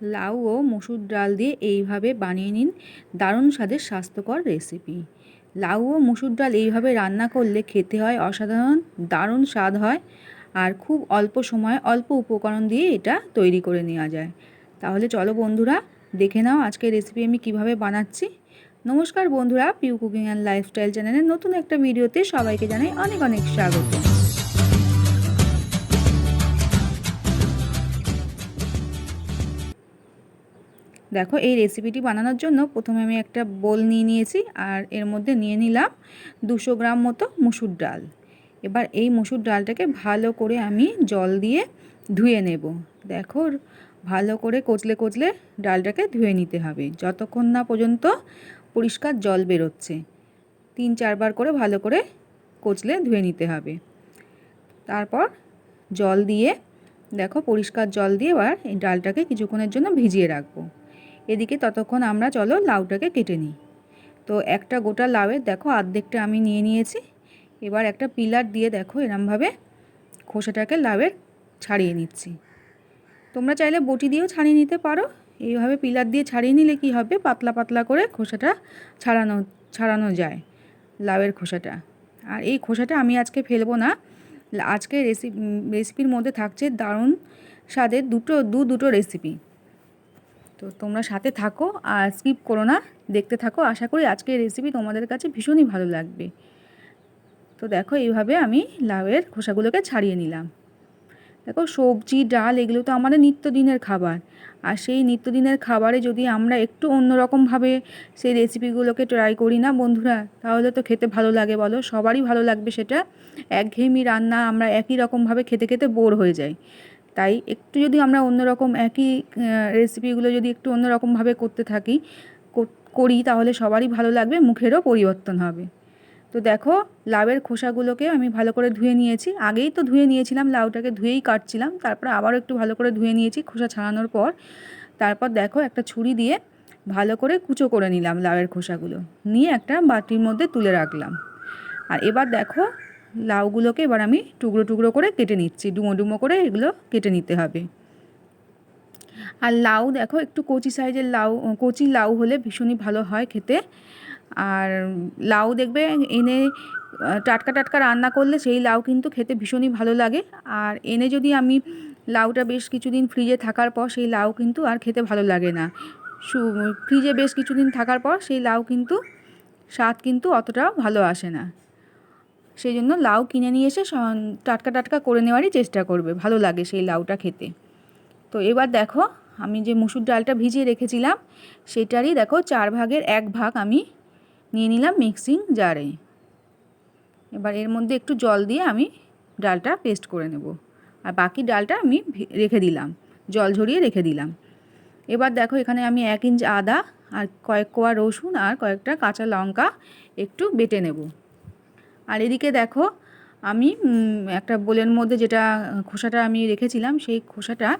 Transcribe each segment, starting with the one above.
লাউ ও মসুর ডাল দিয়ে এইভাবে বানিয়ে নিন। দারুণ স্বাদের স্বাস্থ্যকর রেসিপি। লাউ ও মসুর ডাল এইভাবে রান্না করলে খেতে হয় অসাধারণ, দারুণ স্বাদ হয় আর খুব অল্প সময় অল্প উপকরণ দিয়ে এটা তৈরি করে নেওয়া যায়। তাহলে চলো বন্ধুরা, দেখে নাও আজকের রেসিপি আমি কীভাবে বানাচ্ছি। নমস্কার বন্ধুরা, পিউ কুকিং অ্যান্ড লাইফস্টাইল চ্যানেলের নতুন একটা ভিডিওতে সবাইকে জানাই অনেক অনেক স্বাগত। দেখো, এই রেসিপিটি বানানোর জন্য প্রথমে আমি একটা বোল নিয়ে নিয়েছি আর এর মধ্যে নিয়ে নিলাম দুশো গ্রাম মতো মুসুর ডাল। এবার এই মুসুর ডালটাকে ভালো করে আমি জল দিয়ে ধুয়ে নেব। দেখো, ভালো করে কচলে কচলে ডালটাকে ধুয়ে নিতে হবে। যতক্ষণ না পর্যন্ত পরিষ্কার জল বেরোচ্ছে, তিন চারবার করে ভালো করে কচলে ধুয়ে নিতে হবে। তারপর জল দিয়ে, দেখো, পরিষ্কার জল দিয়ে এবার এই ডালটাকে কিছুক্ষণের জন্য ভিজিয়ে রাখব। এদিকে ততক্ষণ আমরা চলো লাউটাকে কেটে নিই। তো একটা গোটা লাউয়ের দেখো আর্ধেকটা আমি নিয়ে নিয়েছি। এবার একটা পিলার দিয়ে দেখো এরমভাবে খোসাটাকে লাউয়ের ছাড়িয়ে নিচ্ছি। তোমরা চাইলে বটি দিয়েও ছাড়িয়ে নিতে পারো। এইভাবে পিলার দিয়ে ছাড়িয়ে নিলে কি হবে? পাতলা পাতলা করে খোসাটা ছাড়ানো ছাড়ানো যায় লাউয়ের খোসাটা। আর এই খোসাটা আমি আজকে ফেলব না। আজকে রেসিপি রেসিপির মধ্যে থাকছে দারুণ স্বাদের দুটো, দু দুটো রেসিপি তো তোমরা সাথে থাকো আর স্কিপ করো না, দেখতে থাকো। আশা করি আজকের রেসিপি তোমাদের কাছে ভীষণই ভালো লাগবে। তো দেখো, এইভাবে আমি লাউয়ের খোসাগুলোকে ছাড়িয়ে নিলাম। দেখো, সবজি, ডাল, এগুলো তো আমাদের নিত্যদিনের খাবার। আর সেই নিত্যদিনের খাবারে যদি আমরা একটু অন্যরকমভাবে সেই রেসিপিগুলোকে ট্রাই করি না, বন্ধুরা, তাহলে তো খেতে ভালো লাগে বলো। সবারই ভালো লাগবে সেটা। একঘেয়েমি রান্না আমরা একই রকমভাবে খেতে খেতে বোর হয়ে যাই। তাই একটু যদি আমরা অন্যরকম একই রেসিপিগুলো যদি একটু অন্যরকমভাবে করতে থাকি করি, তাহলে সবারই ভালো লাগবে, মুখেরও পরিবর্তন হবে। তো দেখো, লাউয়ের খোসাগুলোকে আমি ভালো করে ধুয়ে নিয়েছি। আগেই তো ধুয়ে নিয়েছিলাম, লাউটাকে ধুয়েই কাটছিলাম, তারপর আবারও একটু ভালো করে ধুয়ে নিয়েছি খোসা ছাড়ানোর পর। তারপর দেখো, একটা ছুরি দিয়ে ভালো করে কুচো করে নিলাম লাউয়ের খোসাগুলো। নিয়ে একটা বাটির মধ্যে তুলে রাখলাম। আর এবার দেখো লাউগুলোকে এবার আমি টুকরো টুকরো করে কেটে নিচ্ছি। ডুমো ডুমো করে এগুলো কেটে নিতে হবে। আর লাউ দেখো, একটু কচি সাইজের লাউ, কচি লাউ হলে ভীষণই ভালো হয় খেতে। আর লাউ দেখবে এনে টাটকা টাটকা রান্না করলে সেই লাউ কিন্তু খেতে ভীষণই ভালো লাগে। আর এনে যদি আমি লাউটা বেশ কিছুদিন ফ্রিজে থাকার পর সেই লাউ কিন্তু আর খেতে ভালো লাগে না। ফ্রিজে বেশ কিছুদিন থাকার পর সেই লাউ কিন্তু স্বাদ কিন্তু অতটাও ভালো আসে না। সেই জন্য লাউ কিনে নিয়ে এসে টাটকা টাটকা করে নেওয়ারই চেষ্টা করবে। ভালো লাগে সেই লাউটা খেতে। তো এবার দেখো, আমি যে মুসুর ডালটা ভিজিয়ে রেখেছিলাম, সেটারই দেখো চার ভাগের এক ভাগ আমি নিয়ে নিলাম মিক্সিং জারে। এবার এর মধ্যে একটু জল দিয়ে আমি ডালটা পেস্ট করে নেব। আর বাকি ডালটা আমি রেখে দিলাম, জল ঝরিয়ে রেখে দিলাম। এবার দেখো, এখানে আমি এক ইঞ্চ আদা আর কয়েক কোয়া রসুন আর কয়েকটা কাঁচা লঙ্কা একটু বেটে নেব। আর এদিকে দেখো, আমি একটা বোলের মধ্যে যেটা, খোসাটা আমি রেখেছিলাম, সেই খোসাটা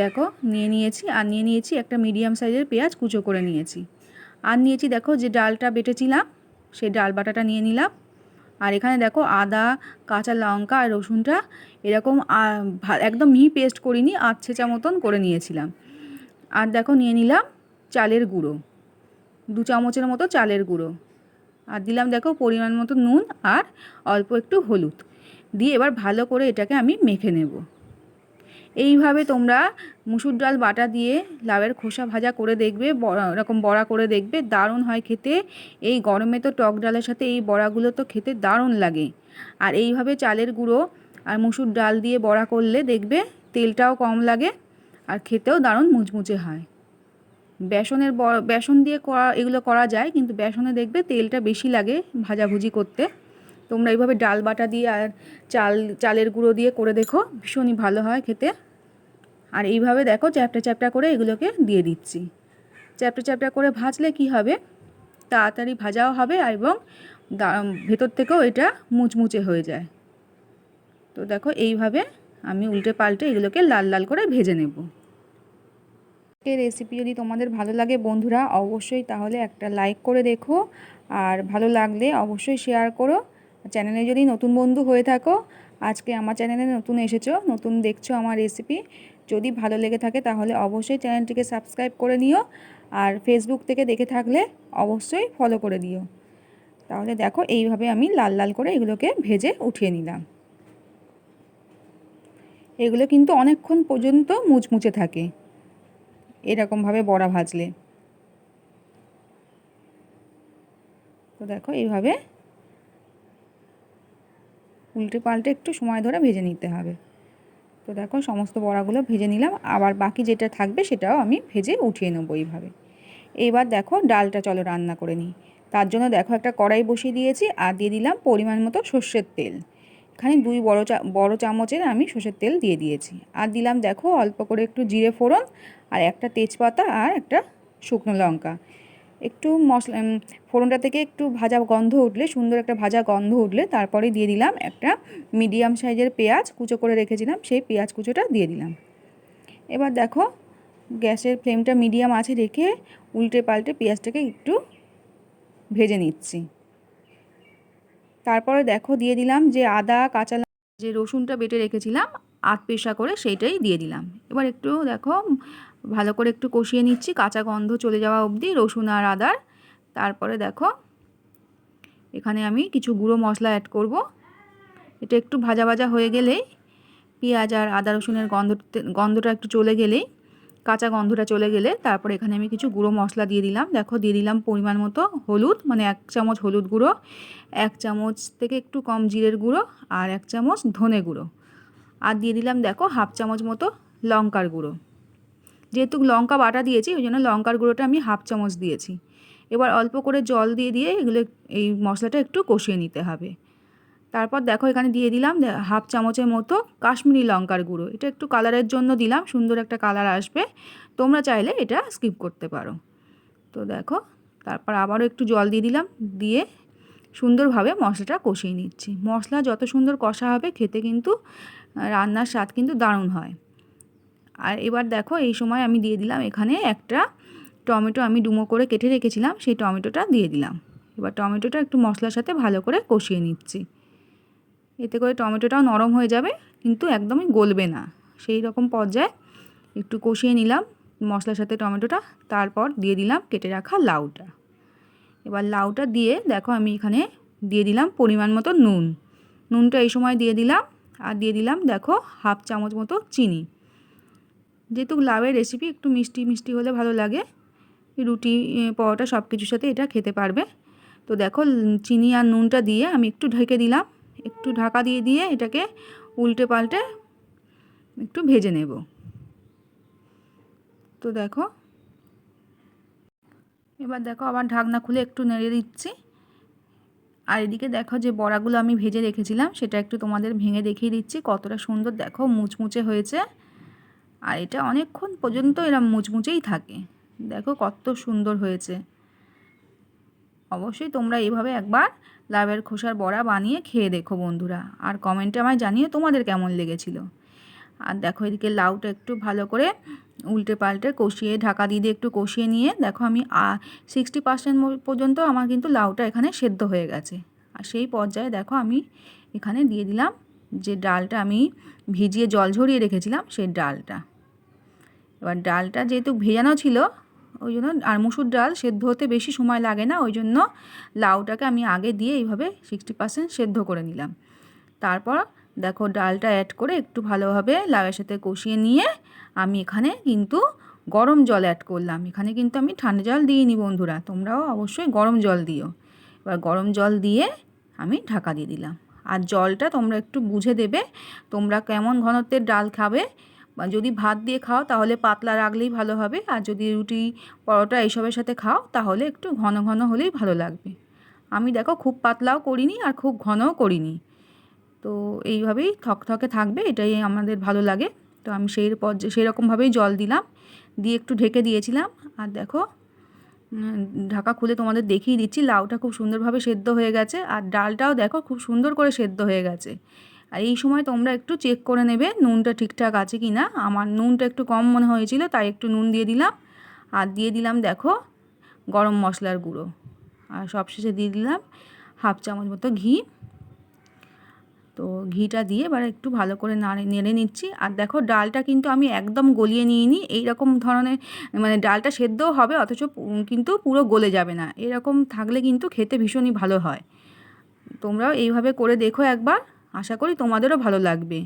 দেখো, নিয়ে নিয়েছি, আর নিয়ে নিয়েছি একটা মিডিয়াম সাইজের পেঁয়াজ কুচো করে নিয়েছি। আর নিয়েছি দেখো, যে ডালটা বেটেছিলাম, সেই ডাল বাটাটা নিয়ে নিলাম। আর এখানে দেখো, আদা, কাঁচা লঙ্কা আর রসুনটা এরকম একদম মিহি পেস্ট করিনি, আধ ছেঁচা মতন করে নিয়েছিলাম। আর দেখো, নিয়ে নিলাম চালের গুঁড়ো, দু চামচের মতো চালের গুঁড়ো। আর দিলাম দেখো পরিমাণ মতো নুন আর অল্প একটু হলুদ। দিয়ে এবার ভালো করে এটাকে আমি মেখে নেব। এইভাবে তোমরা মুসুর ডাল বাটা দিয়ে লাউয়ের খোসা ভাজা করে দেখবে এরকম বড়া করে দেখবে, দারুণ হয় খেতে। এই গরমে তো টক ডালের সাথে এই বড়াগুলো তো খেতে দারুণ লাগে। আর এইভাবে চালের গুঁড়ো আর মুসুর ডাল দিয়ে বড়া করলে দেখবে তেলটাও কম লাগে আর খেতেও দারুণ মুচমুচে হয়। বেসনের বেসন দিয়ে করা, এগুলো করা যায়, কিন্তু বেসনে দেখবে তেলটা বেশি লাগে ভাজাভুজি করতে। তোমরা এইভাবে ডাল বাটা দিয়ে আর চাল, চালের গুঁড়ো দিয়ে করে দেখো, ভীষণই ভালো হয় খেতে। আর এইভাবে দেখো চ্যাপটা চ্যাপটা করে এগুলোকে দিয়ে দিচ্ছি। চ্যাপটা চ্যাপটা করে ভাজলে কি হবে? তাড়াতাড়ি ভাজাও হবে এবং ভেতর থেকেও এটা মুচমুচে হয়ে যায়। তো দেখো এইভাবে আমি উল্টে পাল্টে এগুলোকে লাল লাল করে ভেজে নেব। এই রেসিপি যদি তোমাদের ভালো লাগে বন্ধুরা, অবশ্যই তাহলে একটা লাইক করে দেখো। আর ভালো লাগলে অবশ্যই শেয়ার করো। চ্যানেলে যদি নতুন বন্ধু হয়ে থাকো, আজকে আমার চ্যানেলে নতুন এসেছ, নতুন দেখছ আমার রেসিপি যদি ভালো লেগে থাকে তাহলে অবশ্যই চ্যানেলটিকে সাবস্ক্রাইব করে নিও। আর ফেসবুক থেকে দেখে থাকলে অবশ্যই ফলো করে দিও। তাহলে দেখো, এইভাবে আমি লাল লাল করে এগুলোকে ভেজে উঠিয়ে নিলাম। এগুলো কিন্তু অনেকক্ষণ পর্যন্ত মুচমুচে থাকে। এরকমভাবে বড়া ভাজলে। তো দেখো এইভাবে উল্টে পাল্টে একটু সময় ধরে ভেজে নিতে হবে। তো দেখো সমস্ত বড়াগুলো ভেজে নিলাম, আবার বাকি যেটা থাকবে সেটাও আমি ভেজে উঠিয়ে নেব এইভাবে। এবার দেখো ডালটা চলো রান্না করে নিই। তার জন্য দেখো একটা কড়াই বসিয়ে দিয়েছি, আর দিয়ে দিলাম পরিমাণ মতো সর্ষের তেল। এখানে দুই বড় চা, বড়ো চামচের আমি সর্ষের তেল দিয়ে দিয়েছি। আর দিলাম দেখো অল্প করে একটু জিরে ফোড়ন, আর একটা তেজপাতা আর একটা শুকনো লঙ্কা। একটু মশলা ফোড়নটা থেকে একটু ভাজা গন্ধ উঠলে, সুন্দর একটা ভাজা গন্ধ উঠলে তারপরে দিয়ে দিলাম একটা মিডিয়াম সাইজের পেঁয়াজ, কুচো করে রেখেছিলাম, সেই পেঁয়াজ কুচোটা দিয়ে দিলাম। এবার দেখো গ্যাসের ফ্লেমটা মিডিয়াম আছে রেখে উল্টে পাল্টে পেঁয়াজটাকে একটু ভেজে নিচ্ছি। তারপরে দেখো দিয়ে দিলাম যে আদা, কাঁচা যে রসুনটা বেটে রেখেছিলাম, আধ পেশা করে সেইটাই দিয়ে দিলাম। এবার একটু দেখো, ভালো করে একটু কষিয়ে নিচ্ছি, কাঁচা গন্ধ চলে যাওয়া অবধি রসুন আর আদার। তারপরে দেখো, এখানে আমি কিছু গুঁড়ো মশলা অ্যাড করব। এটা একটু ভাজা ভাজা হয়ে গেলেই পেঁয়াজ আর আদা রসুনের গন্ধ গন্ধটা একটু চলে গেলেই কাঁচা গন্ধটা চলে গেলে তারপর এখানে আমি কিছু গুঁড়ো মশলা দিয়ে দিলাম। দেখো, দিয়ে দিলাম পরিমাণ মতো হলুদ মানে এক চামচ হলুদ গুঁড়ো, এক চামচ থেকে একটু কম জিরের গুঁড়ো আর এক চামচ ধনে গুঁড়ো। আর দিয়ে দিলাম, দেখো, হাফ চামচ মতো লঙ্কার গুঁড়ো। যেহেতু লঙ্কা বাটা দিয়েছি, ওই জন্য লঙ্কার গুঁড়োটা আমি হাফ চামচ দিয়েছি। এবার অল্প করে জল দিয়ে দিয়ে এগুলো এই মশলাটা একটু কষিয়ে নিতে হবে। তারপর দেখো এখানে দিয়ে দিলাম হাফ চামচের মতো কাশ্মীরি লঙ্কার গুঁড়ো। এটা একটু কালারের জন্য দিলাম, সুন্দর একটা কালার আসবে। তোমরা চাইলে এটা স্কিপ করতে পারো। তো দেখো, তারপর আবারও একটু জল দিয়ে দিলাম, দিয়ে সুন্দরভাবে মশলাটা কষিয়ে নিচ্ছি। মশলা যত সুন্দর কষা হবে, খেতে কিন্তু রান্নার স্বাদ কিন্তু দারুণ হয়। আর এবার দেখো, এই সময় আমি দিয়ে দিলাম এখানে একটা টমেটো আমি ডুমো করে কেটে রেখেছিলাম, সেই টমেটোটা দিয়ে দিলাম। এবার টমেটোটা একটু মশলার সাথে ভালো করে কষিয়ে নিচ্ছি। এতে করে টমেটোটাও নরম হয়ে যাবে, কিন্তু একদমই গলবে না। সেই রকম পর্যায়ে একটু কষিয়ে নিলাম মশলার সাথে টমেটোটা, তারপর দিয়ে দিলাম কেটে রাখা লাউটা। এবার লাউটা দিয়ে দেখো আমি এখানে দিয়ে দিলাম পরিমাণ মতো নুন। নুনটা এই সময় দিয়ে দিলাম, আর দিয়ে দিলাম দেখো হাফ চামচ মতো চিনি। যেহেতু লাউয়ের রেসিপি একটু মিষ্টি মিষ্টি হলে ভালো লাগে, রুটি পরোটা সব কিছুর সাথে এটা খেতে পারবে। তো দেখো চিনি আর নুনটা দিয়ে আমি একটু ঢেকে দিলাম। একটু ঢাকা দিয়ে দিয়ে এটাকে উল্টে পাল্টে একটু ভেজে নেব। তো দেখো। এবার দেখো আবার ঢাকনা খুলে একটু নেড়ে দিচ্ছি। আর এদিকে দেখো যে বড়াগুলো আমি ভেজে রেখেছিলাম, সেটা একটু তোমাদের ভেঙে দেখিয়ে দিচ্ছি, কতটা সুন্দর দেখো মুচমুচে হয়েছে। আর এটা অনেকক্ষণ পর্যন্ত এরা মুচমুচেই থাকে। দেখো কত সুন্দর হয়েছে। অবশ্যই তোমরা এইভাবে একবার লাভের খোসার বড়া বানিয়ে খেয়ে দেখো বন্ধুরা। আর কমেন্টে আমায় জানিয়ে তোমাদের কেমন লেগেছিল। আর দেখো এদিকে লাউটা একটু ভালো করে উল্টে পাল্টে কষিয়ে, ঢাকা দিয়ে একটু কষিয়ে নিয়ে, দেখো আমি সিক্সটি পার্সেন্ট পর্যন্ত আমার কিন্তু লাউটা এখানে সেদ্ধ হয়ে গেছে। আর সেই পর্যায়ে দেখো আমি এখানে দিয়ে দিলাম যে ডালটা আমি ভিজিয়ে জল ঝরিয়ে রেখেছিলাম, সেই ডালটা। এবার ডালটা যেহেতু ভেজানো ছিল ওই জন্য আর মুসুর ডাল সেদ্ধ হতে বেশি সময় লাগে না, ওই জন্য লাউটাকে আমি আগে দিয়ে এইভাবে সিক্সটি পার্সেন্ট সেদ্ধ করে নিলাম। তারপর দেখো ডালটা অ্যাড করে একটু ভালোভাবে লাউয়ের সাথে কষিয়ে নিয়ে আমি এখানে কিন্তু গরম জল অ্যাড করলাম। এখানে কিন্তু আমি ঠান্ডা জল দিইনি বন্ধুরা, তোমরাও অবশ্যই গরম জল দিও। এবার গরম জল দিয়ে আমি ঢাকা দিয়ে দিলাম। আর জলটা তোমরা একটু বুঝে দেবে, তোমরা কেমন ঘনত্বের ডাল খাবে যদি ভাত দিয়ে খাও তাহলে পাতলা রাখলেই ভালো হবে। আর যদি রুটি, পরোটা এইসবের সাথে খাও তাহলে একটু ঘন ঘন হলেই ভালো লাগবে। আমি দেখো খুব পাতলাও করিনি আর খুব ঘনও করিনি। তো এইভাবেই থকথকে থাকবে, এটাই আমাদের ভালো লাগে। তো আমি সেই পর্যায়ে সেই রকমভাবেই জল দিলাম, দিয়ে একটু ঢেকে দিয়েছিলাম। আর দেখো ঢাকা খুলে তোমাদের দেখিয়ে দিচ্ছি, লাউটা খুব সুন্দরভাবে সেদ্ধ হয়ে গেছে। আর ডালটাও দেখো খুব সুন্দর করে সেদ্ধ হয়ে গেছে। আর এই সময় তোমরা একটু চেক করে নেবে নুনটা ঠিকঠাক আছে কি না আমার নুনটা একটু কম মনে হয়েছিল, তাই একটু নুন দিয়ে দিলাম। আর দিয়ে দিলাম দেখো গরম মশলার গুঁড়ো। আর সবশেষে দিয়ে দিলাম হাফ চামচ মতো ঘি। তো ঘিটা দিয়ে এবার একটু ভালো করে নাড়ে, নেড়ে নিচ্ছি। আর দেখো ডালটা কিন্তু আমি একদম গলিয়ে নিইনি, এইরকম ধরনের মানে ডালটা সেদ্ধও হবে, অথচ কিন্তু পুরো গলে যাবে না। এরকম থাকলে কিন্তু খেতে ভীষণই ভালো হয়। তোমরাও এইভাবে করে দেখো একবার। আশা করি তোমাদেরও ভালো লাগবে।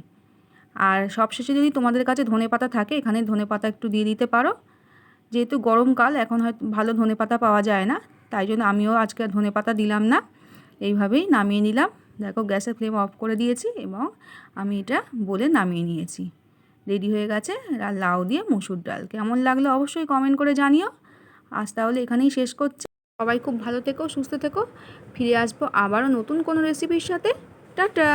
আর সবশেষে যদি তোমাদের কাছে ধনে পাতা থাকে, এখানে ধনে পাতা একটু দিয়ে দিতে পারো। যেহেতু গরমকাল এখন হয়তো ভালো ধনে পাতা পাওয়া যায় না, তাই জন্য আমিও আজকে ধনে পাতা দিলাম না। এইভাবেই নামিয়ে নিলাম। দেখো গ্যাসের ফ্লেম অফ করে দিয়েছি এবং আমি এটা বলে নামিয়ে নিয়েছি। রেডি হয়ে গেছে লাউ দিয়ে মুসুর ডাল। কেমন লাগল অবশ্যই কমেন্ট করে জানিও। আজ তাহলে এখানেই শেষ করছি। সবাই খুব ভালো থেকো, সুস্থ থেকো। ফিরে আসব আবারও নতুন কোনো রেসিপির সাথে। টাটা